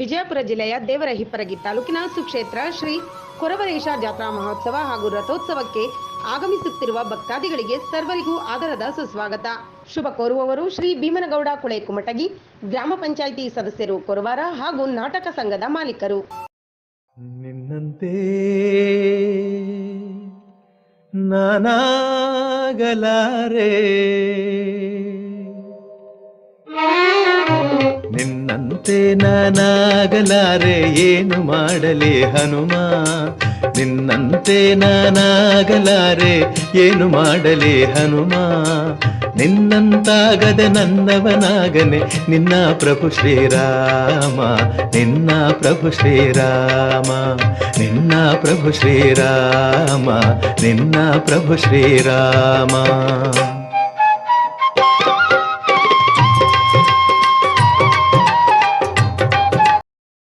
ವಿಜಯಪುರ ಜಿಲ್ಲೆಯ ದೇವರಹಿಪ್ಪರಗಿ ತಾಲೂಕಿನ ಸುಕ್ಷೇತ್ರ ಶ್ರೀ ಕೊರವರೇಶ ಜಾತ್ರಾ ಮಹೋತ್ಸವ ಹಾಗೂ ರಥೋತ್ಸವಕ್ಕೆ ಆಗಮಿಸುತ್ತಿರುವ ಭಕ್ತಾದಿಗಳಿಗೆ ಸರ್ವರಿಗೂ ಆದರದ ಸುಸ್ವಾಗತ. ಶುಭ ಕೋರುವವರು ಶ್ರೀ ಭೀಮನಗೌಡ ಕುಳೆ ಕುಮಟಗಿ ಗ್ರಾಮ ಪಂಚಾಯಿತಿ ಸದಸ್ಯರು ಕೊರವಾರ ಹಾಗೂ ನಾಟಕ ಸಂಘದ ಮಾಲೀಕರು. ನಿನ್ನಂತೆ ನಾನಾಗಲಾರೆ ನಿನ್ನಂತೆ ನಾನಾಗಲಾರೆ ಏನು ಮಾಡಲಿ ಹನುಮ? ನಿನ್ನಂತೆ ನಾನಾಗಲಾರೆ ಏನು ಮಾಡಲಿ ಹನುಮ? ನಿನ್ನಂತಾಗದೆ ನನ್ನವನಾಗನೆ ನಿನ್ನ ಪ್ರಭು ಶ್ರೀರಾಮ, ನಿನ್ನ ಪ್ರಭು ಶ್ರೀರಾಮ, ನಿನ್ನ ಪ್ರಭು ಶ್ರೀರಾಮ, ನಿನ್ನ ಪ್ರಭು ಶ್ರೀರಾಮ.